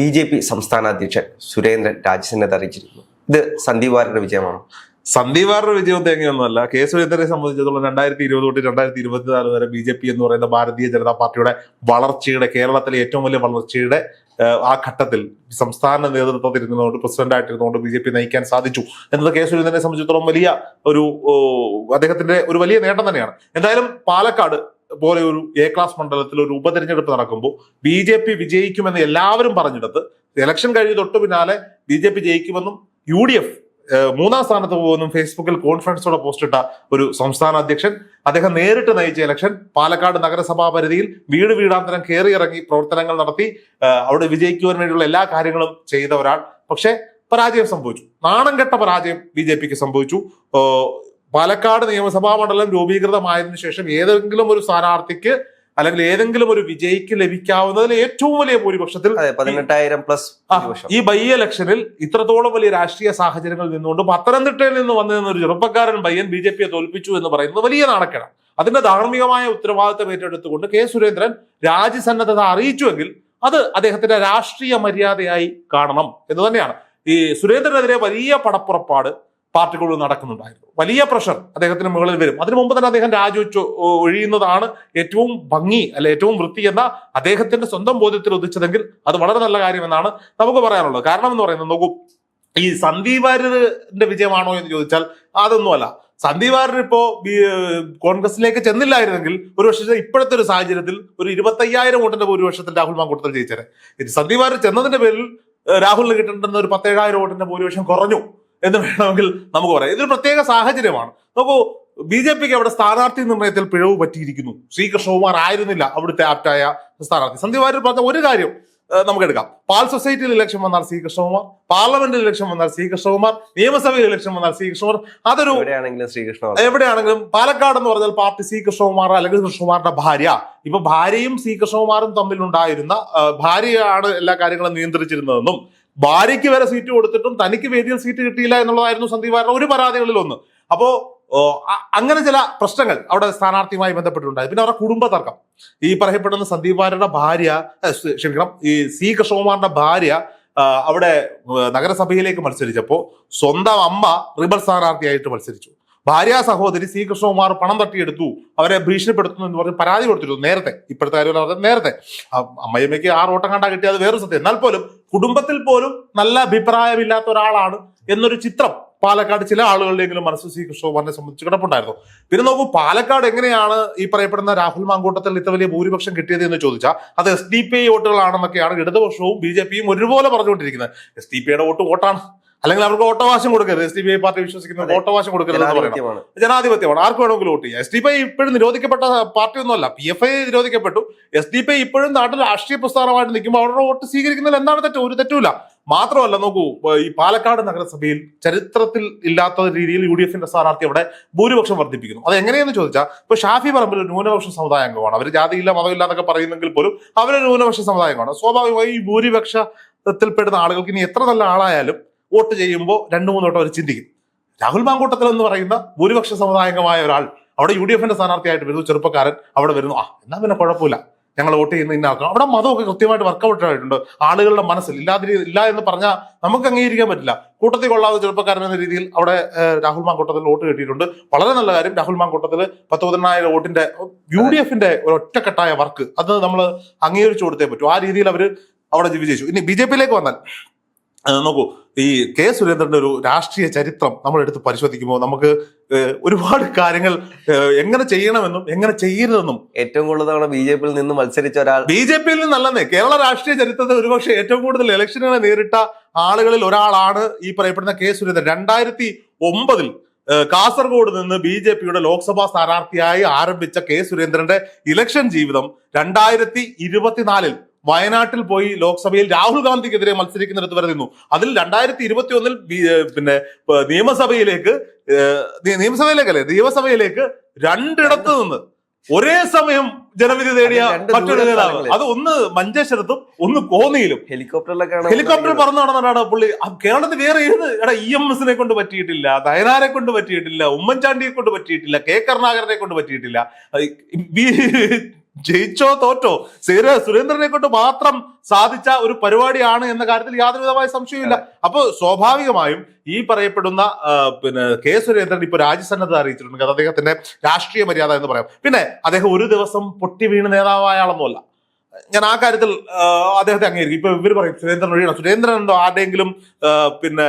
B J P സംസ്ഥാന അധ്യക്ഷൻ സുരേന്ദ്രൻ രാജ്യസന്നദ്ധ അറിയിച്ചിരിക്കുന്നു. ഇത് സന്ദീപ് വാര്യരുടെ വിജയമാണോ? സന്ദീപ് വാറിന്റെ വിജയം തേങ്ങയൊന്നുമല്ല കെ സുരേന്ദ്രനെ സംബന്ധിച്ചിടത്തോളം രണ്ടായിരത്തി ഇരുപത് തൊട്ട് രണ്ടായിരത്തി ഇരുപത്തിനാല് വരെ ബി ജെ പി എന്ന് പറയുന്ന ഭാരതീയ ജനതാ പാർട്ടിയുടെ വളർച്ചയുടെ കേരളത്തിലെ ഏറ്റവും വലിയ വളർച്ചയുടെ ആ ഘട്ടത്തിൽ സംസ്ഥാന നേതൃത്വത്തിൽ പ്രസിഡന്റ് ആയിട്ടിരുന്നുകൊണ്ട് ബി ജെ പി നയിക്കാൻ സാധിച്ചു എന്നത് കെ സുരേന്ദ്രനെ സംബന്ധിച്ചിടത്തോളം വലിയ ഒരു അദ്ദേഹത്തിന്റെ ഒരു വലിയ നേട്ടം തന്നെയാണ്. എന്തായാലും പാലക്കാട് പോലെ ഒരു എ ക്ലാസ് മണ്ഡലത്തിൽ ഒരു ഉപതെരഞ്ഞെടുപ്പ് നടക്കുമ്പോൾ ബി ജെ പി വിജയിക്കുമെന്ന് എല്ലാവരും പറഞ്ഞിടത്ത് ഇലക്ഷൻ കഴിഞ്ഞ് തൊട്ട് പിന്നാലെ ബി ജെ പി ജയിക്കുമെന്നും യു ഡി എഫ് മൂന്നാം സ്ഥാനത്ത് പോകുമെന്നും ഫേസ്ബുക്കിൽ കോൺഫറൻസോടെ പോസ്റ്റ് ഇട്ട ഒരു സംസ്ഥാന അധ്യക്ഷൻ അദ്ദേഹം നേരിട്ട് നയിച്ച ഇലക്ഷൻ പാലക്കാട് നഗരസഭാ പരിധിയിൽ വീട് വീടാന്തരം കയറിയിറങ്ങി പ്രവർത്തനങ്ങൾ നടത്തി അവിടെ വിജയിക്കുവാൻ വേണ്ടിയുള്ള എല്ലാ കാര്യങ്ങളും ചെയ്ത ഒരാൾ. പക്ഷേ പരാജയം സംഭവിച്ചു. നാണം കെട്ട പരാജയം ബി ജെ പിക്ക് സംഭവിച്ചു. പാലക്കാട് നിയമസഭാ മണ്ഡലം രൂപീകൃതമായതിനു ശേഷം ഏതെങ്കിലും ഒരു സ്ഥാനാർത്ഥിക്ക് അല്ലെങ്കിൽ ഏതെങ്കിലും ഒരു വിജയിക്ക് ലഭിക്കാവുന്നതിൽ ഏറ്റവും വലിയ ഭൂരിപക്ഷത്തിൽ പതിനെട്ടായിരം പ്ലസ് ഈ ബൈ ഇലക്ഷനിൽ ഇത്രത്തോളം വലിയ രാഷ്ട്രീയ സാഹചര്യങ്ങളിൽ നിന്നുകൊണ്ട് പത്തനംതിട്ടയിൽ നിന്ന് വന്നു നിന്ന ഒരു ചെറുപ്പക്കാരൻ ബയ്യൻ ബി ജെ പിയെ തോൽപ്പിച്ചു എന്ന് പറയുന്നത് വലിയ നാണക്കേടാണ് അതിന്റെ ധാർമ്മികമായ ഉത്തരവാദിത്തം ഏറ്റെടുത്തുകൊണ്ട് കെ സുരേന്ദ്രൻ രാജ്യസന്നദ്ധത അറിയിച്ചുവെങ്കിൽ അത് അദ്ദേഹത്തിന്റെ രാഷ്ട്രീയ മര്യാദയായി കാണണം എന്ന് തന്നെയാണ്. ഈ സുരേന്ദ്രനെതിരെ വലിയ പടപ്പുറപ്പാട് പാർട്ടികളിൽ നടക്കുന്നുണ്ടായിരുന്നു. വലിയ പ്രഷർ അദ്ദേഹത്തിന് മുകളിൽ വരും. അതിനു മുമ്പ് തന്നെ അദ്ദേഹം രാജിവെച്ചു ഒഴിയുന്നതാണ് ഏറ്റവും ഭംഗി അല്ലെ ഏറ്റവും വൃത്തി എന്ന അദ്ദേഹത്തിന്റെ സ്വന്തം ബോധ്യത്തിൽ ഉദിച്ചതെങ്കിൽ അത് വളരെ നല്ല കാര്യമെന്നാണ് നമുക്ക് പറയാനുള്ളത്. കാരണം എന്ന് പറയുന്നത് നോക്കൂ ഈ സന്ദീപ് വിജയമാണോ എന്ന് ചോദിച്ചാൽ അതൊന്നുമല്ല. സന്ദീപ് വാര്യർ ഇപ്പോ കോൺഗ്രസിലേക്ക് ചെന്നില്ലായിരുന്നെങ്കിൽ ഒരു വർഷത്തെ ഇപ്പോഴത്തെ ഒരു സാഹചര്യത്തിൽ ഒരു ഇരുപത്തയ്യായിരം വോട്ടിന്റെ ഭൂരിപക്ഷത്തിൽ രാഹുൽ മാങ്കൂട്ടത്തിൽ ജയിച്ചത് സന്ദീപ് വാര്യർ ചെന്നതിന്റെ പേരിൽ രാഹുലിന് കിട്ടേണ്ടുന്ന ഒരു പത്തേഴായിരം വോട്ടിന്റെ ഭൂരിപക്ഷം കുറഞ്ഞു. എന്ന് വേണമെങ്കിൽ നമുക്ക് പറയാം. ഇതൊരു പ്രത്യേക സാഹചര്യമാണ്. നോക്കൂ ബി ജെ പിക്ക് അവിടെ സ്ഥാനാർത്ഥി നിർണയത്തിൽ പിഴവ് പറ്റിയിരിക്കുന്നു. ശ്രീകൃഷ്ണകുമാർ ആയിരുന്നില്ല അവിടുത്തെ ആപ്റ്റായ സ്ഥാനാർത്ഥി. സന്ദീപ് വാര്യർ പറഞ്ഞ ഒരു കാര്യം നമുക്ക് എടുക്കാം പാൽ സൊസൈറ്റിയിൽ ഇലക്ഷൻ വന്നാൽ സി കൃഷ്ണകുമാർ പാർലമെന്റിൽ ഇലക്ഷൻ വന്നാൽ സി കൃഷ്ണകുമാർ നിയമസഭയിൽ ഇലക്ഷൻ വന്നാൽ സി കൃഷ്ണകുമാർ അതൊരു എവിടെയാണെങ്കിലും ശ്രീകൃഷ്ണ എവിടെയാണെങ്കിലും പാലക്കാട് എന്ന് പറഞ്ഞാൽ പാർട്ടി സി കൃഷ്ണകുമാർ അല്ലെങ്കിൽ കൃഷ്ണകുമാറിന്റെ ഭാര്യ. ഇപ്പൊ ഭാര്യയും സി കൃഷ്ണകുമാറും തമ്മിലുണ്ടായിരുന്ന ഭാര്യയാണ് എല്ലാ കാര്യങ്ങളും നിയന്ത്രിച്ചിരുന്നതെന്നും ഭാര്യയ്ക്ക് വരെ സീറ്റ് കൊടുത്തിട്ടും തനിക്ക് വേദിയിൽ സീറ്റ് കിട്ടിയില്ല എന്നുള്ളതായിരുന്നു സന്ദീപ് വാര്യരുടെ ഒരു പരാതികളിൽ ഒന്ന് അപ്പോ അങ്ങനെ ചില പ്രശ്നങ്ങൾ അവിടെ സ്ഥാനാർത്ഥിയുമായി ബന്ധപ്പെട്ടിട്ടുണ്ടായി. പിന്നെ അവരുടെ കുടുംബ തർക്കം. ഈ പറയപ്പെടുന്ന സന്ദീപ് വാര്യരുടെ ഭാര്യ ക്ഷമിക്കണം ഈ സി കൃഷ്ണകുമാറിന്റെ ഭാര്യ അവിടെ നഗരസഭയിലേക്ക് മത്സരിച്ചപ്പോ സ്വന്തം അമ്മ റിബൽ സ്ഥാനാർത്ഥിയായിട്ട് മത്സരിച്ചു. ഭാര്യ സഹോദരി സി കൃഷ്ണകുമാർ പണം തട്ടിയെടുത്തു. അവരെ ഭീഷണിപ്പെടുത്തുന്നു എന്ന് പറഞ്ഞ് പരാതി കൊടുത്തിരുന്നു നേരത്തെ. ഇപ്പോഴത്തെ കാര്യം നേരത്തെ. അമ്മയമ്മയ്ക്ക് ആ റോട്ടം കണ്ടാ കിട്ടിയത് വേറൊരു സത്യം. എന്നാൽ പോലും കുടുംബത്തിൽ പോലും നല്ല അഭിപ്രായമില്ലാത്ത ഒരാളാണ് എന്നൊരു ചിത്രം പാലക്കാട് ചില ആളുകളുടെയെങ്കിലും മനസ്സ് സി കൃഷ്ണകുമാറിനെ സംബന്ധിച്ച് കിടപ്പുണ്ടായിരുന്നു. പിന്നെ നോക്കൂ പാലക്കാട് എങ്ങനെയാണ് ഈ പറയപ്പെടുന്ന രാഹുൽ മാങ്കൂട്ടത്തിൽ ഇത്ര വലിയ ഭൂരിപക്ഷം കിട്ടിയത് എന്ന് ചോദിച്ചാൽ അത് എസ് ഡി പി ഐ വോട്ടുകളാണെന്നൊക്കെയാണ് ഇടതുപക്ഷവും ബി ജെ പിയും ഒരുപോലെ പറഞ്ഞുകൊണ്ടിരിക്കുന്നത്. എസ് ഡി പി ഐയുടെ വോട്ട് വോട്ടാണ്. അല്ലെങ്കിൽ അവർക്ക് ഓട്ടവാശം കൊടുക്കരുത്. S D P I party വിശ്വസിക്കുന്ന ഓട്ടവാശം കൊടുക്കരുത് എന്ന് പറയുന്നത് ജനാധിപത്യമാണ്. ആർക്ക് വേണമെങ്കിലും വോട്ട് ചെയ്യാം. എസ് ഡി പി ഐ ഇപ്പോഴും നിരോധിക്കപ്പെട്ട പാർട്ടി ഒന്നുമല്ല പി എഫ് ഐ നിരോധിക്കപ്പെട്ടു. എസ് ഡി പി ഐ ഇപ്പോഴും നാട്ടിൽ രാഷ്ട്രീയ പ്രസ്ഥാനമായിട്ട് നിൽക്കുമ്പോൾ അവരുടെ വോട്ട് സ്വീകരിക്കുന്നതിൽ എന്താണ് തെറ്റ്? ഒരു തെറ്റുമില്ല. മാത്രമല്ല നോക്കൂ ഈ പാലക്കാട് നഗരസഭയിൽ ചരിത്രത്തിൽ ഇല്ലാത്ത രീതിയിൽ യു ഡി എഫിന്റെ സ്ഥാനാർത്ഥി അവിടെ ഭൂരിപക്ഷം വർദ്ധിപ്പിക്കുന്നു. അത് എങ്ങനെയെന്ന് ചോദിച്ചാൽ ഇപ്പൊ ഷാഫി പറമ്പിൽ ന്യൂനപക്ഷ സമുദായ അംഗമാണ്. അവർ ജാതിയില്ല മതമില്ല എന്നൊക്കെ പറയുന്നെങ്കിൽ പോലും അവരൊരു ന്യൂനപക്ഷ സമുദായ അംഗമാണ്. സ്വാഭാവികമായി ഈ ഭൂരിപക്ഷത്തിൽപ്പെടുന്ന ആളുകൾക്ക് ഇനി എത്ര നല്ല ആളായാലും വോട്ട് ചെയ്യുമ്പോൾ രണ്ടു മൂന്ന് വട്ടം അവർ ചിന്തിക്കും. രാഹുൽ മാങ്കൂട്ടത്തിൽ എന്ന് പറയുന്ന ഭൂരിപക്ഷ സമുദായകമായ ഒരാൾ അവിടെ യു ഡി എഫിന്റെ സ്ഥാനാർത്ഥിയായിട്ട് വരുന്നു ചെറുപ്പക്കാരൻ അവിടെ വരുന്നു. ആ എന്നാ പിന്നെ കുഴപ്പമില്ല. ഞങ്ങൾ വോട്ട് ചെയ്യുന്ന ഇന്ന ആൾക്കാർ. അവിടെ മതമൊക്കെ കൃത്യമായിട്ട് വർക്കൗട്ട് ആയിട്ടുണ്ട്. ആളുകളുടെ മനസ്സിൽ ഇല്ലാതിരി ഇല്ല എന്ന് പറഞ്ഞാൽ നമുക്ക് അംഗീകരിക്കാൻ പറ്റില്ല. കൂട്ടത്തിൽ കൊള്ളാതെ ചെറുപ്പക്കാരൻ എന്ന രീതിയിൽ അവിടെ രാഹുൽ മാങ്കൂട്ടത്തിൽ വോട്ട് കിട്ടിയിട്ടുണ്ട്. വളരെ നല്ല കാര്യം രാഹുൽ മാങ്കൂട്ടത്തിൽ പത്ത് പതിനായിരം വോട്ടിന്റെ യു ഡി എഫിന്റെ ഒരു ഒറ്റക്കെട്ടായ വർക്ക്. അത് നമ്മൾ അംഗീകരിച്ചു കൊടുത്തേ പറ്റൂ. ആ രീതിയിൽ അവർ അവിടെ വിജയിച്ചു ഇനി ബി ജെ പിയിലേക്ക് വന്നാൽ നോക്കൂ ഈ കെ സുരേന്ദ്രന്റെ ഒരു രാഷ്ട്രീയ ചരിത്രം നമ്മൾ എടുത്ത് പരിശോധിക്കുമ്പോൾ നമുക്ക് ഒരുപാട് കാര്യങ്ങൾ എങ്ങനെ ചെയ്യണമെന്നും എങ്ങനെ ചെയ്യരുതെന്നും. ഏറ്റവും കൂടുതൽ തവണ ബി ജെ പിയിൽ നിന്ന് മത്സരിച്ച ഒരാൾ ബി ജെ പിയിൽ നിന്നല്ലെന്നേ കേരള രാഷ്ട്രീയ ചരിത്രത്തിൽ ഒരുപക്ഷെ ഏറ്റവും കൂടുതൽ ഇലക്ഷനുകളെ നേരിട്ട ആളുകളിൽ ഒരാളാണ് ഈ പറയപ്പെടുന്ന കെ സുരേന്ദ്രൻ. രണ്ടായിരത്തി ഒമ്പതിൽ കാസർഗോഡ് നിന്ന് ബി ജെ പിയുടെ ലോക്സഭാ സ്ഥാനാർത്ഥിയായി ആരംഭിച്ച കെ സുരേന്ദ്രന്റെ ഇലക്ഷൻ ജീവിതം രണ്ടായിരത്തി ഇരുപത്തിനാലിൽ വയനാട്ടിൽ പോയി ലോക്സഭയിൽ രാഹുൽ ഗാന്ധിക്കെതിരെ മത്സരിക്കുന്നിടത്ത് വരെ നിന്നു. അതിൽ രണ്ടായിരത്തി ഇരുപത്തി ഒന്നിൽ പിന്നെ നിയമസഭയിലേക്ക് നിയമസഭയിലേക്കല്ലേ നിയമസഭയിലേക്ക് രണ്ടിടത്ത് നിന്ന്. ഒരേ സമയം ജനവിധി നേടിയ മറ്റൊരു നേതാവ്. അത് ഒന്ന് മഞ്ചേശ്വരത്തും ഒന്ന് കോന്നിയിലും. ഹെലികോപ്റ്ററിലൊക്കെ ഹെലികോപ്റ്റർ പറന്നു നടന്നിട്ടാണ് പുള്ളി. കേരളത്തിൽ വേറെ ഏത്? എടാ ഇ എം എസിനെ കൊണ്ട് പറ്റിയിട്ടില്ല ദയനാരെ കൊണ്ട് പറ്റിയിട്ടില്ല ഉമ്മൻചാണ്ടിയെ കൊണ്ട് പറ്റിയിട്ടില്ല കെ കരുണാകരനെ കൊണ്ട് പറ്റിയിട്ടില്ല. ജയിച്ചോ തോറ്റോ? സേര സുരേന്ദ്രനെ കൊണ്ട് മാത്രം സാധിച്ച ഒരു പരിപാടിയാണ് എന്ന കാര്യത്തിൽ യാതൊരുവിധമായ സംശയമില്ല അപ്പോൾ സ്വാഭാവികമായും ഈ പറയപ്പെടുന്ന പിന്നെ കെ സുരേന്ദ്രൻ ഇപ്പൊ രാജ്യസന്നദ്ധത അറിയിച്ചിട്ടുണ്ട്. അത് അദ്ദേഹത്തിന്റെ രാഷ്ട്രീയ മര്യാദ എന്ന് പറയാം. പിന്നെ അദ്ദേഹം ഒരു ദിവസം പൊട്ടി വീണ് നേതാവായ ആളൊന്നുമല്ല ഞാൻ ആ കാര്യത്തിൽ അദ്ദേഹത്തെ അംഗീകരിക്കും. ഇപ്പൊ ഇവർ പറയും സുരേന്ദ്രൻ ഒഴിയണം. സുരേന്ദ്രൻ ഉണ്ടോ ആരുടെയെങ്കിലും പിന്നെ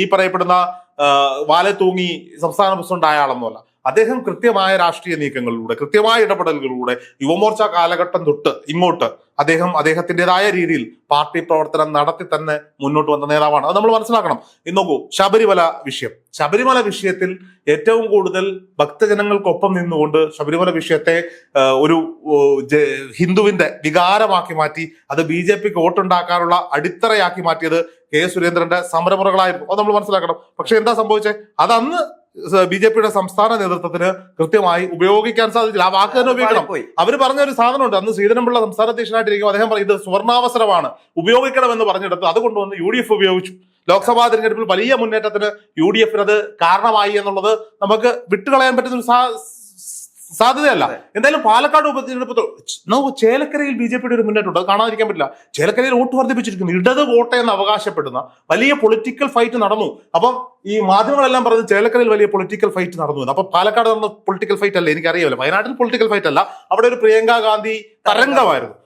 ഈ പറയപ്പെടുന്ന വാലെ തൂങ്ങി സംസ്ഥാന പ്രസിഡന്റ് ആയ ആളൊന്നുമല്ല. അദ്ദേഹം കൃത്യമായ രാഷ്ട്രീയ നീക്കങ്ങളിലൂടെ കൃത്യമായ ഇടപെടലുകളിലൂടെ യുവമോർച്ച കാലഘട്ടം തൊട്ട് ഇങ്ങോട്ട് അദ്ദേഹം അദ്ദേഹത്തിന്റെതായ രീതിയിൽ പാർട്ടി പ്രവർത്തനം നടത്തി തന്നെ മുന്നോട്ട് വന്ന നേതാവാണ്. അത് നമ്മൾ മനസ്സിലാക്കണം. ഇന്ന് നോക്കൂ ശബരിമല വിഷയം. ശബരിമല വിഷയത്തിൽ ഏറ്റവും കൂടുതൽ ഭക്തജനങ്ങൾക്കൊപ്പം നിന്നുകൊണ്ട് ശബരിമല വിഷയത്തെ ഒരു ഹിന്ദുവിന്റെ വികാരമാക്കി മാറ്റി അത് ബി ജെ പിക്ക് വോട്ടുണ്ടാക്കാനുള്ള അടിത്തറയാക്കി മാറ്റിയത് കെ സുരേന്ദ്രന്റെ സമരമുറകളായിരുന്നു. അത് നമ്മൾ മനസ്സിലാക്കണം. പക്ഷെ എന്താ സംഭവിച്ചത് അത് അന്ന് ബി ജെ പിയുടെ സംസ്ഥാന നേതൃത്വത്തിന് കൃത്യമായി ഉപയോഗിക്കാൻ സാധിച്ചില്ല. ആ വാക്ക് തന്നെ ഉപയോഗിക്കണം. പോയി അവർ പറഞ്ഞ ഒരു സാധനമുണ്ട്. അന്ന് ശ്രീധരൻപിള്ള സംസ്ഥാന അധ്യക്ഷനായിട്ടിരിക്കും അദ്ദേഹം പറയും ഇത് സുവർണാവസരമാണ് ഉപയോഗിക്കണമെന്ന് പറഞ്ഞെടുത്ത് അത് കൊണ്ടുവന്ന് യു ഡി എഫ് ഉപയോഗിച്ചു. ലോക്സഭാ തെരഞ്ഞെടുപ്പിൽ വലിയ മുന്നേറ്റത്തിന് യു ഡി എഫിനത് കാരണമായി എന്നുള്ളത് നമുക്ക് വിട്ടുകളയാൻ പറ്റുന്ന ഒരു സാധ്യതയല്ല. എന്തായാലും പാലക്കാട് ഉപതെരഞ്ഞെടുപ്പ് നമുക്ക് ചേലക്കരയിൽ ബി ജെ പിയുടെ ഒരു മുന്നേറ്റമുണ്ട് അത് കാണാതിരിക്കാൻ പറ്റില്ല. ചേലക്കരയിൽ വോട്ട് വർദ്ധിപ്പിച്ചിരിക്കുന്നു. ഇടത് വോട്ട് എന്ന് അവകാശപ്പെടുന്ന വലിയ പൊളിറ്റിക്കൽ ഫൈറ്റ് നടന്നു. അപ്പം ഈ മാധ്യമങ്ങളെല്ലാം പറഞ്ഞ് ചേലക്കരയിൽ വലിയ പൊളിറ്റിക്കൽ ഫൈറ്റ് നടന്നു അപ്പൊ പാലക്കാട് നടന്ന പൊളിറ്റിക്കൽ ഫൈറ്റ് അല്ല? എനിക്കറിയാമല്ലോ. വയനാട്ടിൽ പൊളിറ്റിക്കൽ ഫൈറ്റ് അല്ല. അവിടെ ഒരു പ്രിയങ്ക ഗാന്ധി തരംഗമായിരുന്നു.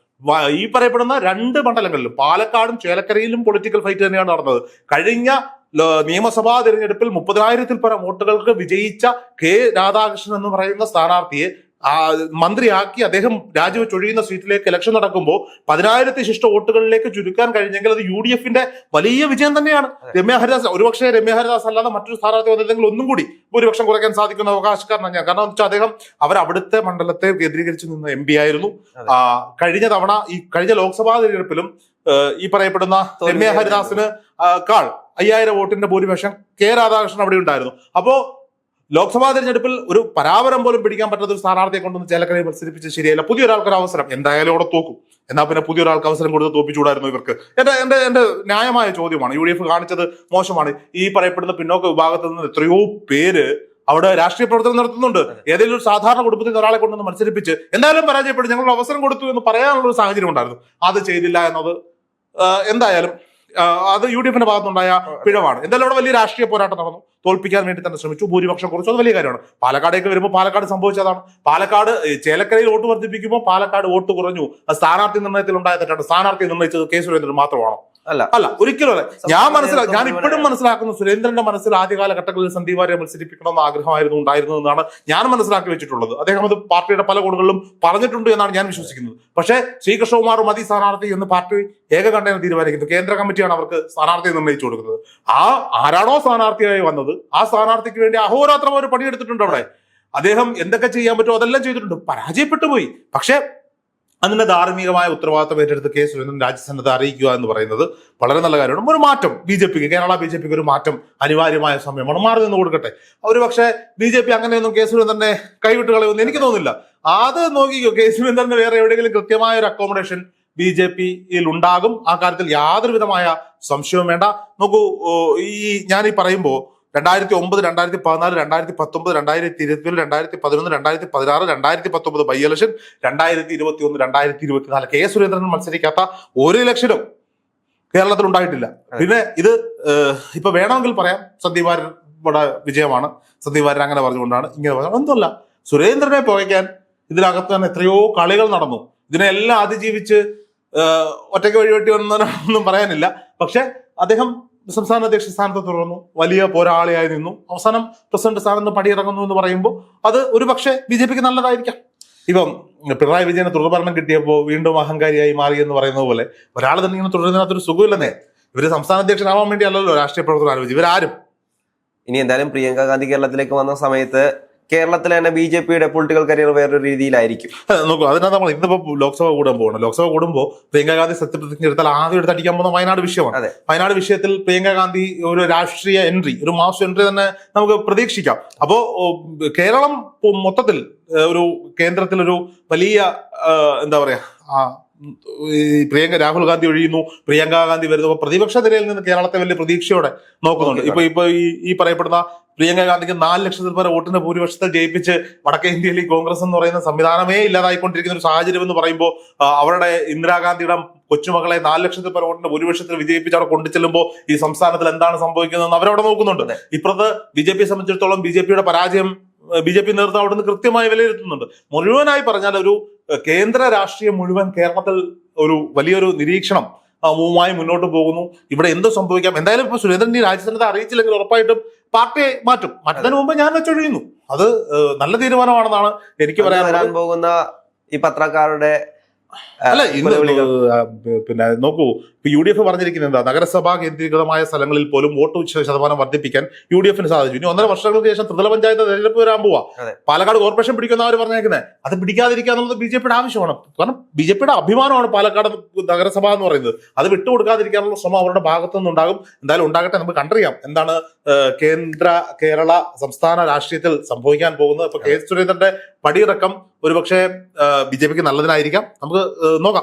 ഈ പറയപ്പെടുന്ന രണ്ട് മണ്ഡലങ്ങളിലും പാലക്കാടും ചേലക്കരയിലും പൊളിറ്റിക്കൽ ഫൈറ്റ് തന്നെയാണ് നടന്നത്. കഴിഞ്ഞ നിയമസഭാ തിരഞ്ഞെടുപ്പിൽ മുപ്പതിനായിരത്തിൽ പരം വോട്ടുകൾക്ക് വിജയിച്ച കെ രാധാകൃഷ്ണൻ എന്ന് പറയുന്ന സ്ഥാനാർത്ഥിയെ ആ, മന്ത്രിയാക്കി അദ്ദേഹം രാജിവെച്ചൊഴിയുന്ന സീറ്റിലേക്ക് ഇലക്ഷൻ നടക്കുമ്പോൾ പതിനായിരത്തി ശിഷ്ട വോട്ടുകളിലേക്ക് ചുരുക്കാൻ കഴിഞ്ഞെങ്കിൽ അത് യു ഡി എഫിന്റെ വലിയ വിജയം തന്നെയാണ്. രമ്യ ഹരിദാസ് ഒരുപക്ഷെ രമ്യ ഹരിദാസ് അല്ലാതെ മറ്റൊരു സ്ഥാനാർത്ഥി വന്നില്ലെങ്കിൽ ഒന്നും കൂടി ഭൂരിപക്ഷം കുറയ്ക്കാൻ സാധിക്കുന്ന അവകാശക്കാരനാണ് ഞാൻ. കാരണം വെച്ചാൽ അദ്ദേഹം അവർ അവിടുത്തെ മണ്ഡലത്തെ കേന്ദ്രീകരിച്ച് നിന്ന എം പി ആയിരുന്നു. ആ, കഴിഞ്ഞ തവണ ഈ കഴിഞ്ഞ ലോക്സഭാ തിരഞ്ഞെടുപ്പിലും ഈ പറയപ്പെടുന്ന രമ്യ ഹരിദാസിന് കാൾ അയ്യായിരം വോട്ടിന്റെ ഭൂരിപക്ഷം കെ രാധാകൃഷ്ണൻ അവിടെ ഉണ്ടായിരുന്നു. അപ്പോ ലോക്സഭാ തെരഞ്ഞെടുപ്പിൽ ഒരു പരാവരം പോലും പിടിക്കാൻ പറ്റാത്ത ഒരു സ്ഥാനാർത്ഥിയെ കൊണ്ടൊന്ന് ചേലക്കരയെ മത്സരിപ്പിച്ച് ശരിയല്ല. പുതിയൊരാൾക്കൊരു അവസരം. എന്തായാലും അവിടെ തോക്കും. എന്നാൽ പിന്നെ പുതിയൊരാൾക്ക് അവസരം കൊടുത്ത് തോപ്പിച്ചുകൂടായിരുന്നു ഇവർക്ക്. എന്റെ എന്റെ എന്റെ ന്യായമായ ചോദ്യമാണ് യു ഡി എഫ് കാണിച്ചത് മോശമാണ്. ഈ പറയപ്പെടുന്ന പിന്നോക്ക വിഭാഗത്തിൽ നിന്ന് എത്രയോ പേര് അവിടെ രാഷ്ട്രീയ പ്രവർത്തനം നടത്തുന്നുണ്ട്. ഏതെങ്കിലും ഒരു സാധാരണ കുടുംബത്തിൽ ഒരാളെ കൊണ്ടൊന്ന് മത്സരിപ്പിച്ച് എന്തായാലും പരാജയപ്പെട്ടു ഞങ്ങൾ അവസരം കൊടുത്തു എന്ന് പറയാനുള്ള ഒരു സാഹചര്യം ഉണ്ടായിരുന്നു. അത് ചെയ്തില്ല എന്നത് എന്തായാലും അത് യു ഡി എഫിന്റെ ഭാഗത്തുണ്ടായ പിഴവാണ്. എന്തായാലും അവിടെ വലിയ രാഷ്ട്രീയ പോരാട്ടം നടന്നു. തോൽപ്പിക്കാൻ വേണ്ടി തന്നെ ശ്രമിച്ചു. ഭൂരിപക്ഷം കുറച്ചു. അത് വലിയ കാര്യമാണ്. പാലക്കാടേക്ക് വരുമ്പോൾ പാലക്കാട് സംഭവിച്ചതാണ്. പാലക്കാട് ചേലക്കരയിൽ വോട്ട് വർദ്ധിപ്പിക്കുമ്പോൾ പാലക്കാട് വോട്ട് കുറഞ്ഞു. സ്ഥാനാർത്ഥി നിർണയത്തിൽ ഉണ്ടായ തെറ്റാണ്. സ്ഥാനാർത്ഥി നിർണയിച്ചത് കെ സുരേന്ദ്രൻ മാത്രമാണോ. അല്ല. അല്ല ഒരിക്കലും അല്ല. ഞാൻ മനസ്സിലാക്കി ഞാൻ ഇപ്പോഴും മനസ്സിലാക്കുന്നു സുരേന്ദ്രന്റെ മനസ്സിൽ ആദ്യകാല ഘട്ടങ്ങളിൽ സന്ദീപ് മത്സരിപ്പിക്കണമെന്ന് ആഗ്രഹമായിരുന്നു ഉണ്ടായിരുന്നു എന്നാണ് ഞാൻ മനസ്സിലാക്കി വെച്ചിട്ടുള്ളത്. അദ്ദേഹം അത് പാർട്ടിയുടെ പല കോണുകളിലും പറഞ്ഞിട്ടുണ്ട് എന്നാണ് ഞാൻ വിശ്വസിക്കുന്നത്. പക്ഷേ ശ്രീകൃഷ്ണകുമാർ മതി സ്ഥാനാർത്ഥി എന്ന് പാർട്ടി ഏകകണ്ഠേന തീരുമാനിക്കുന്നു. കേന്ദ്ര കമ്മിറ്റിയാണ് അവർക്ക് സ്ഥാനാർത്ഥി നിർണയിച്ചു കൊടുക്കുന്നത്. ആ ആരാണോ സ്ഥാനാർത്ഥിയായി വന്നത് ആ സ്ഥാനാർത്ഥിക്ക് വേണ്ടി അഹോരാത്രം അവർ പണിയെടുത്തിട്ടുണ്ട് അവിടെ. അദ്ദേഹം എന്തൊക്കെ ചെയ്യാൻ പറ്റുമോ അതെല്ലാം ചെയ്തിട്ടുണ്ട്. പരാജയപ്പെട്ടു പോയി. പക്ഷേ അതിന്റെ ധാർമ്മികമായ ഉത്തരവാദിത്തം ഏറ്റെടുത്ത് കെ സുരേന്ദ്രൻ രാജ്യസന്നദ്ധ അറിയിക്കുക എന്ന് പറയുന്നത് വളരെ നല്ല കാര്യമാണ്. ഒരു മാറ്റം ബി ജെ പിക്ക് കേരള ബി ജെ പിക്ക് ഒരു മാറ്റം അനിവാര്യമായ സമയമാണ്. മാറി നിന്ന് കൊടുക്കട്ടെ. ഒരു പക്ഷേ ബി ജെ പി അങ്ങനെയൊന്നും കെ സുരേന്ദ്രനെ കൈവിട്ട് കളയുമെന്ന് എനിക്ക് തോന്നുന്നില്ല. അത് നോക്കിക്കോ കെ സുരേന്ദ്രന് വേറെ എവിടെയെങ്കിലും കൃത്യമായ ഒരു അക്കോമഡേഷൻ ബി ജെ പിയിൽ ഉണ്ടാകും. ആ കാര്യത്തിൽ യാതൊരുവിധമായ സംശയവും വേണ്ട. നോക്കൂ ഈ ഞാൻ ഈ പറയുമ്പോൾ രണ്ടായിരത്തി ഒമ്പത് രണ്ടായിരത്തി പതിനാല് രണ്ടായിരത്തി പത്തൊമ്പത് രണ്ടായിരത്തി ഇരുപത്തി രണ്ടായിരത്തി പതിനൊന്ന് രണ്ടായിരത്തി പതിനാറ് രണ്ടായിരത്തി പത്തൊമ്പത് ബൈ ഇലക്ഷൻ രണ്ടായിരത്തി ഇരുപത്തി ഒന്ന് രണ്ടായിരത്തി ഇരുപത്തിനാല് കെ. സുരേന്ദ്രൻ മത്സരിക്കാത്ത ഒരു ഇലക്ഷനും കേരളത്തിൽ ഉണ്ടായിട്ടില്ല. പിന്നെ ഇത് ഇപ്പൊ വേണമെങ്കിൽ പറയാം. സന്ദീപാരൻ ഇവിടെ വിജയമാണ്. സന്ദീപാരൻ അങ്ങനെ പറഞ്ഞുകൊണ്ടാണ് ഇങ്ങനെ പറഞ്ഞത്. ഒന്നുമല്ല. സുരേന്ദ്രനെ പുകയ്ക്കാൻ ഇതിനകത്ത് തന്നെ എത്രയോ കളികൾ നടന്നു. ഇതിനെല്ലാം അതിജീവിച്ച് ഒറ്റയ്ക്ക് വഴിവെട്ടി വന്നവരൊന്നും പറയാനില്ല. പക്ഷെ അദ്ദേഹം സംസ്ഥാന അധ്യക്ഷ സ്ഥാനത്ത് തുടർന്നു. വലിയ പോരാളിയായി നിന്നു. അവസാനം പ്രസിഡന്റ് സ്ഥാനത്ത് പടിയിറങ്ങുന്നു എന്ന് പറയുമ്പോൾ അത് ഒരു പക്ഷേ ബി ജെ പിക്ക് നല്ലതായിരിക്കാം. ഇപ്പം പിണറായി വിജയന് തുടർഭരണം കിട്ടിയപ്പോൾ വീണ്ടും അഹങ്കാരിയായി മാറി എന്ന് പറയുന്നത് പോലെ ഒരാൾ തന്നെ ഇങ്ങനെ തുടരുന്നതിനകത്തൊരു സുഖമില്ലെന്നേ. ഇവർ സംസ്ഥാന അധ്യക്ഷനാവാൻ വേണ്ടി അല്ലല്ലോ രാഷ്ട്രീയ പ്രവർത്തനം ആലോചിച്ച്. ഇവരാരും. ഇനി എന്തായാലും പ്രിയങ്ക ഗാന്ധി കേരളത്തിലേക്ക് വന്ന സമയത്ത് കേരളത്തിലെ തന്നെ ബി ജെ പിയുടെ പൊളിറ്റിക്കൽ കരിയർ വേറൊരു രീതിയിലായിരിക്കും. നോക്കൂ അതിനകത്ത് നമ്മൾ ഇന്നിപ്പോ ലോക്സഭ കൂടാൻ പോകണം ലോക്സഭ കൂടുമ്പോൾ പ്രിയങ്ക ഗാന്ധി സത്യപ്രതിജ്ഞ എടുത്താൽ ആദ്യം എടുത്ത് അടിക്കാൻ പോകുന്ന വയനാട് വിഷയമാണ്. വയനാട് വിഷയത്തിൽ പ്രിയങ്ക ഗാന്ധി ഒരു രാഷ്ട്രീയ എൻട്രി ഒരു മാസ് എൻട്രി തന്നെ നമുക്ക് പ്രതീക്ഷിക്കാം. അപ്പോ കേരളം മൊത്തത്തിൽ ഒരു കേന്ദ്രത്തിൽ ഒരു വലിയ എന്താ പറയാ ആ പ്രിയങ്ക രാഹുൽ ഗാന്ധി ഒഴിയുന്നു പ്രിയങ്ക ഗാന്ധി വരുന്നു. അപ്പൊ പ്രതിപക്ഷ നിരയിൽ നിന്ന് കേരളത്തെ വലിയ പ്രതീക്ഷയോടെ നോക്കുന്നുണ്ട്. ഇപ്പൊ ഇപ്പൊ ഈ ഈ പറയപ്പെടുന്ന പ്രിയങ്ക ഗാന്ധിക്ക് നാല് ലക്ഷത്തിൽ പേരെ വോട്ടിന് ഭൂരിപക്ഷത്തിൽ ജയിപ്പിച്ച് വടക്കേ ഇന്ത്യയിൽ ഈ കോൺഗ്രസ് എന്ന് പറയുന്ന സംവിധാനമേ ഇല്ലാതായിക്കൊണ്ടിരിക്കുന്ന ഒരു സാഹചര്യം എന്ന് പറയുമ്പോൾ അവരുടെ ഇന്ദിരാഗാന്ധിയുടെ കൊച്ചുമകളെ നാല് ലക്ഷത്തിൽ പേരെ വോട്ടിന് ഭൂരിപക്ഷത്തിൽ വിജയിപ്പിച്ച് അവിടെ കൊണ്ടു ചെല്ലുമ്പോൾ ഈ സംസ്ഥാനത്തിൽ എന്താണ് സംഭവിക്കുന്നതെന്ന് അവരവിടെ നോക്കുന്നുണ്ട്. ഇപ്പുറത്ത് ബി ജെ പിയെ സംബന്ധിച്ചിടത്തോളം ബി ജെ പിയുടെ പരാജയം ബി ജെ പി നേതൃത്വം അവിടെ നിന്ന് കൃത്യമായി വിലയിരുത്തുന്നുണ്ട് മുഴുവനായി പറഞ്ഞാൽ ഒരു കേന്ദ്ര രാഷ്ട്രീയം മുഴുവൻ കേരളത്തിൽ ഒരു വലിയൊരു നിരീക്ഷണം വുമായി മുന്നോട്ട് പോകുന്നു. ഇവിടെ എന്ത് സംഭവിക്കാം? എന്തായാലും ഇപ്പൊ സുരേന്ദ്രൻ ഈ രാജ്യസന്നത അറിയിച്ചില്ലെങ്കിൽ ഉറപ്പായിട്ടും പാർട്ടിയെ മാറ്റും. മാറ്റുന്നതിന് മുമ്പ് ഞാൻ വെച്ചൊഴിയുന്നു അത് നല്ല തീരുമാനമാണെന്നാണ് എനിക്ക് പറയാൻ പോകുന്ന ഈ പത്രക്കാരുടെ അല്ല ഇന്ന് പിന്നെ നോക്കൂ ഇപ്പൊ യു ഡി എഫ് പറഞ്ഞിരിക്കുന്നത് എന്താ? നഗരസഭാ കേന്ദ്രീകൃതമായ സ്ഥലങ്ങളിൽ പോലും വോട്ട് ശതമാനം വർദ്ധിപ്പിക്കാൻ യു ഡി എഫിന് സാധിച്ചു. ഇനി ഒന്നര വർഷങ്ങൾക്ക് ശേഷം ത്രിതല പഞ്ചായത്ത് തെരഞ്ഞെടുപ്പ് വരാൻ പോവാ. പാലക്കാട് കോർപ്പറേഷൻ പിടിക്കുന്ന അവർ പറഞ്ഞേക്കുന്നത് അത് പിടിക്കാതിരിക്കുക എന്നുള്ളത് ബി ജെ പിയുടെ ആവശ്യമാണ്. കാരണം ബി ജെ പിയുടെ അഭിമാനമാണ് പാലക്കാട് നഗരസഭ എന്ന് പറയുന്നത്. അത് വിട്ടുകൊടുക്കാതിരിക്കാനുള്ള ശ്രമം അവരുടെ ഭാഗത്തു നിന്നുണ്ടാകും. എന്തായാലും ഉണ്ടാകട്ടെ നമുക്ക് കണ്ടറിയാം. എന്താണ് കേന്ദ്ര കേരള സംസ്ഥാന രാഷ്ട്രീയത്തിൽ സംഭവിക്കാൻ പോകുന്നത്? ഇപ്പൊ കെ സുരേന്ദ്രന്റെ പടിയിറക്കം ഒരുപക്ഷെ ബി ജെ പിക്ക് നല്ലതിനായിരിക്കാം. നമുക്ക് നോക്കാം.